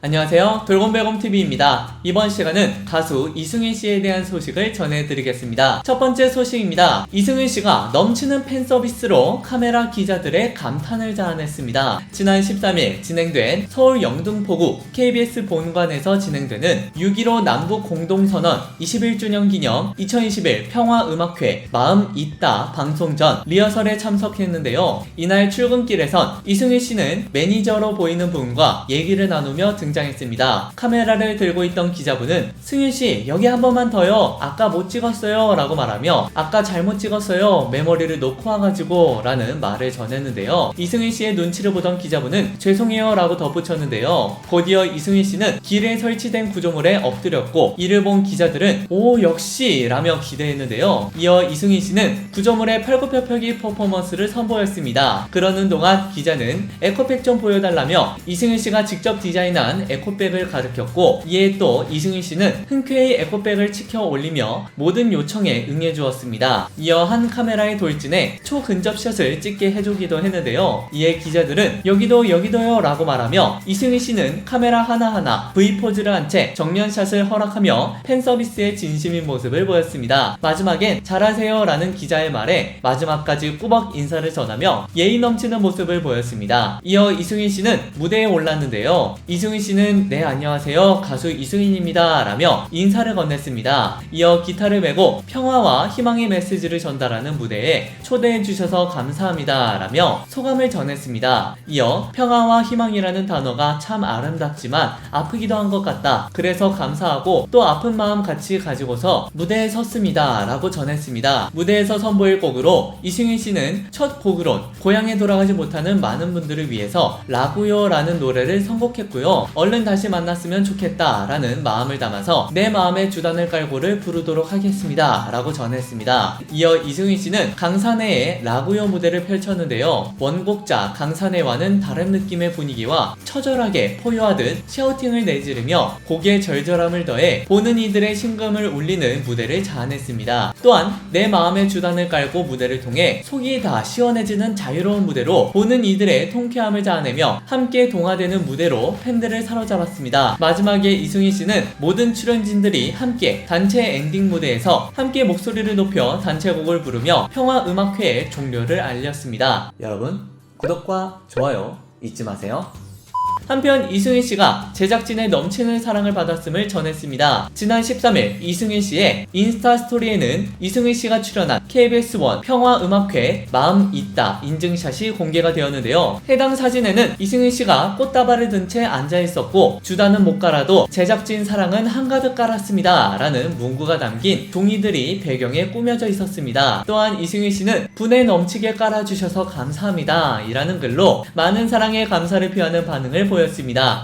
안녕하세요. 돌곰별곰TV입니다. 이번 시간은 가수 이승윤 씨에 대한 소식을 전해드리겠습니다. 첫 번째 소식입니다. 이승윤 씨가 넘치는 팬 서비스로 카메라 기자들의 감탄을 자아냈습니다. 지난 13일 진행된 서울 영등포구 KBS 본관에서 진행되는 6.15 남북 공동선언 21주년 기념 2021 평화음악회 마음 있다 방송 전 리허설에 참석했는데요. 이날 출근길에선 이승윤 씨는 매니저로 보이는 분과 얘기를 나누며 등 장했습니다. 카메라를 들고 있던 기자분은 승윤 씨 여기 한 번만 더요. 아까 못 찍었어요. 라고 말하며 아까 잘못 찍었어요. 메모리를 놓고 와가지고 라는 말을 전했는데요. 이승윤 씨의 눈치를 보던 기자분은 죄송해요. 라고 덧붙였는데요. 곧이어 이승윤 씨는 길에 설치된 구조물에 엎드렸고 이를 본 기자들은 오 역시 라며 기대했는데요. 이어 이승윤 씨는 구조물의 팔굽혀펴기 퍼포먼스를 선보였습니다. 그러는 동안 기자는 에코백 좀 보여달라며 이승윤 씨가 직접 디자인한 에코백을 가르쳤고 이에 또 이승윤 씨는 흔쾌히 에코백을 치켜 올리며 모든 요청에 응해 주었습니다. 이어 한 카메라의 돌진에 초근접샷을 찍게 해주기도 했는데요. 이에 기자들은 여기도 여기도요 라고 말하며 이승윤 씨는 카메라 하나하나 V포즈를 한 채 정면샷을 허락하며 팬 서비스의 진심인 모습을 보였습니다. 마지막엔 잘하세요 라는 기자의 말에 마지막까지 꾸벅 인사를 전하며 예의 넘치는 모습을 보였습니다. 이어 이승윤 씨는 무대에 올랐는데요. 이승윤 씨는 네 안녕하세요 가수 이승윤입니다 라며 인사를 건넸습니다. 이어 기타를 메고 평화와 희망의 메시지를 전달하는 무대에 초대해 주셔서 감사합니다 라며 소감을 전했습니다. 이어 평화와 희망이라는 단어가 참 아름답지만 아프기도 한 것 같다. 그래서 감사하고 또 아픈 마음 같이 가지고서 무대에 섰습니다 라고 전했습니다. 무대에서 선보일 곡으로 이승윤 씨는 첫 곡으론 고향에 돌아가지 못하는 많은 분들을 위해서 라구요 라는 노래를 선곡했고요. 얼른 다시 만났으면 좋겠다 라는 마음을 담아서 내 마음의 주단을 깔고를 부르도록 하겠습니다 라고 전했습니다. 이어 이승윤 씨는 강산해의 라구요 무대를 펼쳤는데요. 원곡자 강산해와는 다른 느낌의 분위기와 처절하게 포효하듯 샤우팅을 내지르며 곡의 절절함을 더해 보는 이들의 심금을 울리는 무대를 자아냈습니다. 또한 내 마음의 주단을 깔고 무대를 통해 속이 다 시원해지는 자유로운 무대로 보는 이들의 통쾌함을 자아내며 함께 동화되는 무대로 팬들을 사로잡았습니다. 마지막에 이승희 씨는 모든 출연진들이 함께 단체 엔딩 무대에서 함께 목소리를 높여 단체곡을 부르며 평화음악회의 종료를 알렸습니다. 여러분 구독과 좋아요 잊지 마세요. 한편 이승윤 씨가 제작진의 넘치는 사랑을 받았음을 전했습니다. 지난 13일 이승윤 씨의 인스타 스토리에는 이승윤 씨가 출연한 KBS1 평화음악회 마음 있다 인증샷이 공개가 되었는데요. 해당 사진에는 이승윤 씨가 꽃다발을 든 채 앉아 있었고 주단은 못 깔아도 제작진 사랑은 한가득 깔았습니다. 라는 문구가 담긴 종이들이 배경에 꾸며져 있었습니다. 또한 이승윤 씨는 분에 넘치게 깔아주셔서 감사합니다. 이라는 글로 많은 사랑에 감사를 표하는 반응을 보였습니다.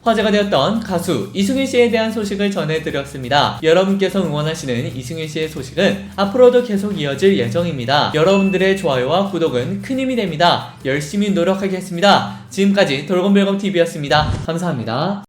화제가 되었던 가수 이승윤 씨에 대한 소식을 전해드렸습니다. 여러분께서 응원하시는 이승윤 씨의 소식은 앞으로도 계속 이어질 예정입니다. 여러분들의 좋아요와 구독은 큰 힘이 됩니다. 열심히 노력하겠습니다. 지금까지 돌곰별곰TV였습니다. 감사합니다.